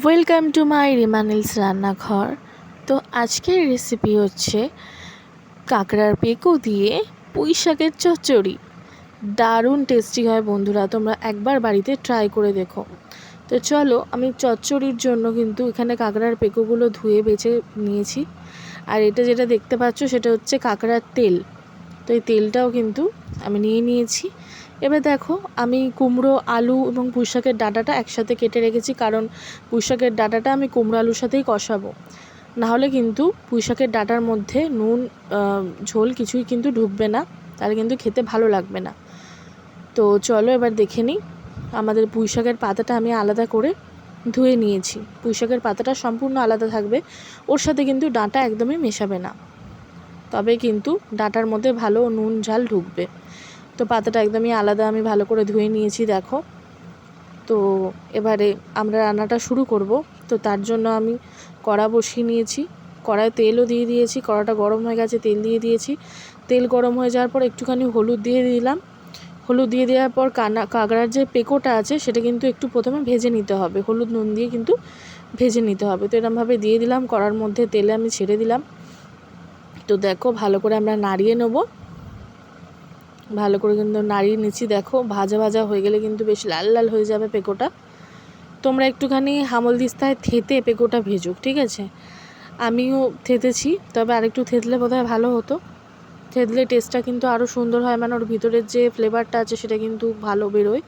Welcome to my রিমানিলস রান্নাঘর। তো আজকের রেসিপি হচ্ছে কাঁকড়ার পেকো দিয়ে পুঁই শাকের চচ্চড়ি। দারুণ টেস্টি হয় বন্ধুরা, তোমরা একবার বাড়িতে ট্রাই করে দেখো। তো চলো, আমি চচ্চড়ির জন্য কিন্তু এখানে কাঁকড়ার পেকোগুলো ধুয়ে বেছে নিয়েছি। আর এটা যেটা দেখতে পাচ্ছ, সেটা হচ্ছে কাঁকড়ার তেল। তো এই তেলটাও কিন্তু আমি নিয়ে নিয়েছি। এবার দেখো, আমি কুমড়ো, আলু এবং পুঁইশাকের ডাঁটাটা একসাথে কেটে রেখেছি, কারণ পুঁইশাকের ডাঁটাটা আমি কুমড়ো আলুর সাথেই কষাবো। নাহলে কিন্তু পুঁইশাকের ডাঁটার মধ্যে নুন ঝোল কিছুই কিন্তু ঢুকবে না, তাহলে কিন্তু খেতে ভালো লাগবে না। তো চলো এবার দেখে নিই, আমাদের পুঁইশাকের পাতাটা আমি আলাদা করে ধুয়ে নিয়েছি। পুঁইশাকের পাতাটা সম্পূর্ণ আলাদা থাকবে, ওর সাথে কিন্তু ডাঁটা একদমই মেশাবে না। তবে কিন্তু ডাঁটার মধ্যে ভালো নুন, ঝাল ঢুকবে। তো পাতাটা একদমই আলাদা, আমি ভালো করে ধুয়ে নিয়েছি, দেখো। তো এবারে আমরা রান্নাটা শুরু করব। তো তার জন্য আমি কড়া বসিয়ে নিয়েছি। কড়ায় তেলও দিয়ে দিয়েছি, কড়াটা গরম হয়ে গেছে, তেল দিয়ে দিয়েছি। তেল গরম হয়ে যাওয়ার পর একটুখানি হলুদ দিয়ে দিলাম। হলুদ দিয়ে দেওয়ার পর কানা, কাঁকড়ার যে পেকোটা আছে, সেটা কিন্তু একটু প্রথমে ভেজে নিতে হবে। হলুদ, নুন দিয়ে কিন্তু ভেজে নিতে হবে। তো এরমভাবে দিয়ে দিলাম, কড়ার মধ্যে তেলে আমি ছেড়ে দিলাম। তো দেখো, ভালো করে আমরা নাড়িয়ে নেব। ভালো করে কিন্তু নাড়িয়ে নিচ্ছি। দেখো, ভাজা ভাজা হয়ে গেলে কিন্তু বেশ লাল লাল হয়ে যাবে পেকোটা। তোমরা একটুখানি হামল দিস্তায় থেতে পেকোটা ভেজুক, ঠিক আছে? আমিও থেতেছি, তবে আরেকটু থেতলে বোধহয় ভালো হতো। থেতলে টেস্টটা কিন্তু আরও সুন্দর হয় মানে ওর ভিতরের যে ফ্লেভারটা আছে সেটা কিন্তু ভালো বেরোয়।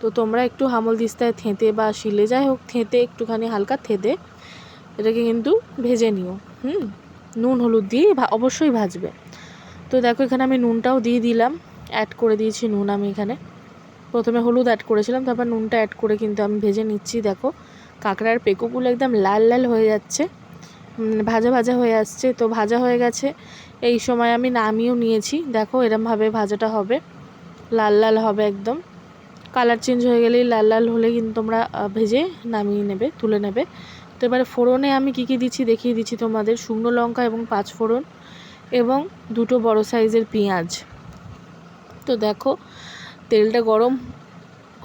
তো তোমরা একটু হামল দিস্তায় থেঁতে বা শিলে, যাই হোক, থেঁতে একটুখানি হালকা থেতে এটাকে কিন্তু ভেজে নিও। হুম? নুন, হলুদ দিয়ে অবশ্যই ভাজবে। তো দেখো, এখানে আমি নুনটাও দিয়ে দিলাম। অ্যাড করে দিয়েছি নুন আমি এখানে। প্রথমে হলুদ অ্যাড করেছিলাম, তারপর নুনটা অ্যাড করে কিন্তু আমি ভেজে নিচ্ছি, দেখো। কাঁকড়ার পেকোগুলো একদম লাল লাল হয়ে যাচ্ছে ভাজা ভাজা হয়ে আসছে। তো ভাজা হয়ে গেছে, এই সময় আমি নামিয়েও নিয়েছি। দেখো, এরমভাবে ভাজাটা হবে, লাল লাল হবে একদম। কালার চেঞ্জ হয়ে গেলেই লাল লাল হলে কিন্তু তোমরা ভেজে নামিয়ে নেবে, তুলে নেবে। তো এবারে ফোড়নে আমি কী কী দিচ্ছি দেখিয়ে দিচ্ছি তোমাদের। শুকনো লঙ্কা এবং পাঁচ ফোড়ন। এবং দুটো বড় সাইজের পেঁয়াজ। তো দেখো, তেলটা গরম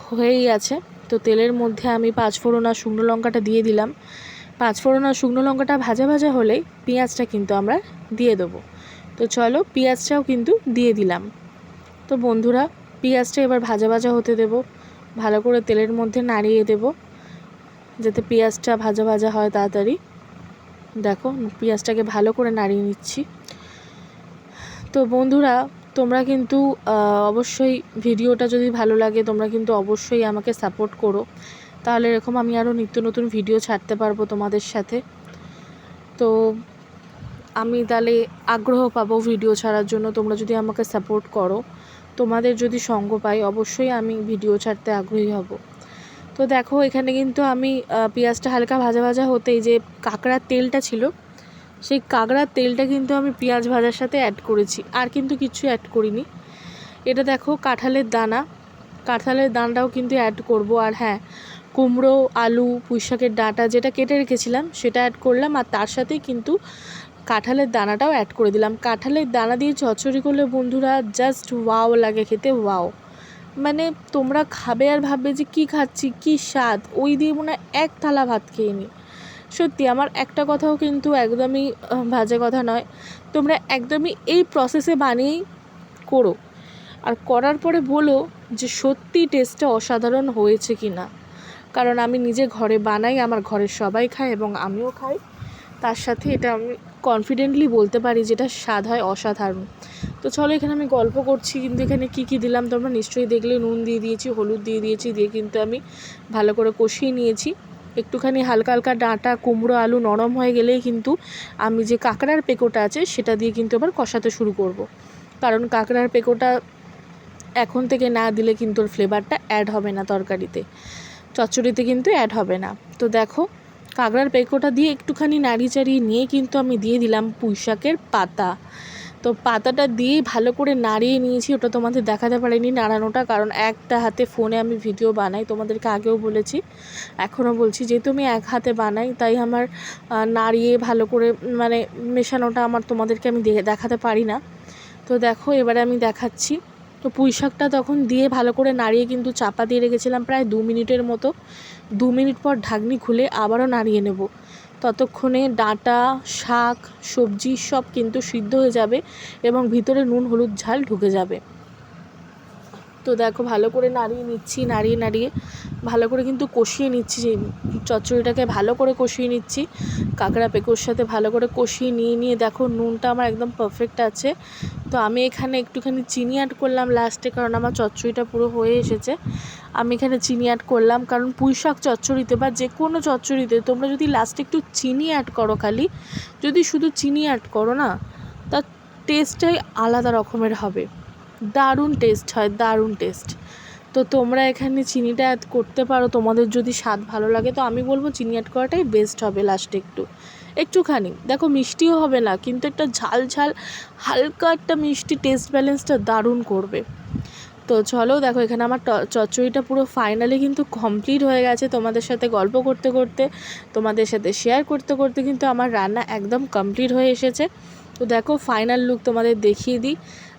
হয়েই আছে। তো তেলের মধ্যে আমি পাঁচফোড়ন আর শুকনো লঙ্কাটা দিয়ে দিলাম। পাঁচফোড়ন আর শুকনো লঙ্কাটা ভাজা ভাজা হলেই পেঁয়াজটা কিন্তু আমরা দিয়ে দেবো। তো চলো, পেঁয়াজটাও কিন্তু দিয়ে দিলাম। তো বন্ধুরা, পেঁয়াজটা এবার ভাজা ভাজা হতে দেব। ভালো করে তেলের মধ্যে নাড়িয়ে দেব, যাতে পেঁয়াজটা ভাজা ভাজা হয় তাড়াতাড়ি। দেখো, পেঁয়াজটাকে ভালো করে নাড়িয়ে নিচ্ছি। তো বন্ধুরা, তোমরা কিন্তু অবশ্যই ভিডিওটা যদি ভালো লাগে, তোমরা কিন্তু অবশ্যই আমাকে সাপোর্ট করো। তাহলে এরকম আমি আরও নিত্য নতুন ভিডিও ছাড়তে পারব তোমাদের সাথে। তো আমি তাহলে আগ্রহ পাবো ভিডিও ছাড়ার জন্য, তোমরা যদি আমাকে সাপোর্ট করো। তোমাদের যদি সঙ্গ পাই, অবশ্যই আমি ভিডিও ছাড়তে আগ্রহী হব। তো দেখো, এখানে কিন্তু আমি পেঁয়াজটা হালকা ভাজা ভাজা হতেই যে কাঁকড়ার তেলটা ছিল সেই কাঁকড়ার তেলটা কিন্তু আমি পেঁয়াজ ভাজার সাথে অ্যাড করেছি, আর কিন্তু কিছু অ্যাড করিনি। এটা দেখো, কাঁঠালের দানা। কাঁঠালের দানাটাও কিন্তু অ্যাড করব, আর হ্যাঁ কুমড়ো, আলু, পুঁইশাকের ডাঁটা যেটা কেটে রেখেছিলাম, সেটা অ্যাড করলাম, আর তার সাথেই কিন্তু কাঁঠালের দানাটাও অ্যাড করে দিলাম। কাঁঠালের দানা দিয়ে চচ্চড়ি করলে বন্ধুরা জাস্ট ওয়াও লাগে খেতে ওয়াও মানে তোমরা খাবে আর ভাববে যে কী খাচ্ছি, কী স্বাদ, ওই দিয়ে মনে এক থালা ভাত খেয়ে নিই সত্যি, আমার একটা কথাও কিন্তু একদমই বাজে কথা নয়। তোমরা একদমই এই প্রসেসে বানিয়েই করো। আর করার পরে বলো যে সত্যি টেস্টটা অসাধারণ হয়েছে কি না কারণ আমি নিজে ঘরে বানাই, আমার ঘরের সবাই খায় এবং আমিও খাই। তার সাথে এটা আমি কনফিডেন্টলি বলতে পারি যেটা স্বাদ হয় অসাধারণ। তো চলো, এখানে আমি গল্প করছি, কিন্তু এখানে কী কী দিলাম তোমরা নিশ্চয়ই দেখলে। নুন দিয়ে দিয়েছি, হলুদ দিয়ে দিয়েছি, দিয়ে কিন্তু আমি ভালো করে কষিয়ে নিয়েছি। একটুখানি হালকা হালকা ডাঁটা, কুমড়ো, আলু নরম হয়ে গেলেই কিন্তু আমি যে কাঁকড়ার পেকোটা আছে সেটা দিয়ে কিন্তু আবার কষাতে শুরু করব। কারণ কাঁকড়ার পেকোটা এখন থেকে না দিলে কিন্তু ওর ফ্লেভারটা অ্যাড হবে না তরকারিতে। চচ্চড়িতে কিন্তু অ্যাড হবে না। তো দেখো, কাঁকড়ার পেকোটা দিয়ে একটুখানি নাড়ি চাড়িয়ে নিয়ে কিন্তু আমি দিয়ে দিলাম পুঁই শাকের পাতা। তো পাতাটা দিয়ে ভালো করে নাড়িয়ে নিয়েছি, ওটা তোমাদের দেখাতে পারিনি নাড়ানোটা, কারণ একটা হাতে ফোনে আমি ভিডিও বানাই, তোমাদেরকে আগেও বলেছি, এখনও বলছি, যেহেতু আমি এক হাতে বানাই, তাই আমার নাড়িয়ে ভালো করে মানে মেশানোটা আমার তোমাদেরকে আমি দেখাতে পারি না। তো দেখো, এবারে আমি দেখাচ্ছি, তো পুঁই শাকটা তখন দিয়ে ভালো করে নাড়িয়ে কিন্তু চাপা দিয়ে রেখেছিলাম প্রায় দু মিনিটের মতো, দু মিনিট পর ঢাকনি খুলে আবারও নাড়িয়ে নেব। ততক্ষণে ডাঁটা, শাক, সবজি সব কিন্তু সিদ্ধ হয়ে যাবে এবং ভিতরে নুন, হলুদ, ঝাল ঢুকে যাবে। তো দেখো ভালো করে নাড়িয়ে নিচ্ছি, নাড়িয়ে নাড়িয়ে। ভালো করে কিন্তু কষিয়ে নিচ্ছি চচ্চড়িটাকে ভালো করে কষিয়ে নিচ্ছি। কাঁকড়া পেঁকুর সাথে ভালো করে কষিয়ে নিয়ে নিয়ে দেখো নুনটা আমার একদম পারফেক্ট আছে। তো আমি এখানে একটুখানি চিনি অ্যাড করলাম লাস্টে কারণ আমার চচ্চড়িটা পুরো হয়ে এসেছে। আমি এখানে চিনি অ্যাড করলাম, কারণ পুঁই শাক চচ্চড়িতে বা যে কোনো চচ্চড়িতে তোমরা যদি লাস্টে একটু চিনি অ্যাড করো খালি, যদি শুধু চিনি অ্যাড করো না, তার টেস্টটাই আলাদা রকমের হবে। দারুণ টেস্ট হয়, দারুণ টেস্ট তো তোমরা এখানে চিনিটা অ্যাড করতে পারো। তোমাদের যদি স্বাদ ভালো লাগে, তো আমি বলব চিনি অ্যাড করাটাই বেস্ট হবে লাস্টে একটু। একটুখানি। দেখো মিষ্টিও হবে না, কিন্তু একটা ঝাল ঝাল, হালকা একটা মিষ্টি টেস্ট ব্যালেন্সটা দারুণ করবে। তো চলো দেখো, এখানে আমার চচ্চড়িটা পুরো ফাইনালি কিন্তু কমপ্লিট হয়ে গেছে তোমাদের সাথে গল্প করতে করতে, তোমাদের সাথে শেয়ার করতে করতে কিন্তু আমার রান্না একদম কমপ্লিট হয়ে এসেছে। তো দেখো ফাইনাল লুক তোমাদের দেখিয়ে দিই।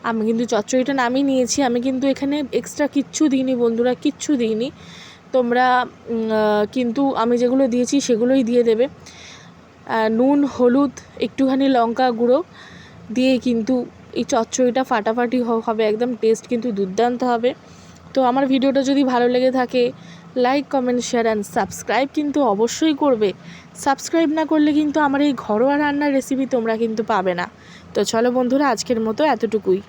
আমি কিন্তু চচ্চড়িটা নামিয়ে নিয়েছি, আমি কিন্তু এখানে এক্সট্রা কিচ্ছু দিইনি বন্ধুরা, কিচ্ছু দিইনি। তোমরা কিন্তু আমি যেগুলো দিয়েছি সেগুলোই দিয়ে দেবে। নুন, হলুদ, একটুখানি লঙ্কা গুঁড়ো দিয়ে কিন্তু এই চচ্চড়িটা ফাটাফাটি হবে, একদম টেস্ট কিন্তু দুর্দান্ত হবে। তো আমার ভিডিওটা যদি ভালো লেগে থাকে like comment share and subscribe কিন্তু অবশ্যই করবে। সাবস্ক্রাইব না করলে কিন্তু আমার এই ঘরোয়া রান্নার রেসিপি তোমরা কিন্তু পাবে না। তো চলো বন্ধুরা, আজকের মতো এতটুকুই।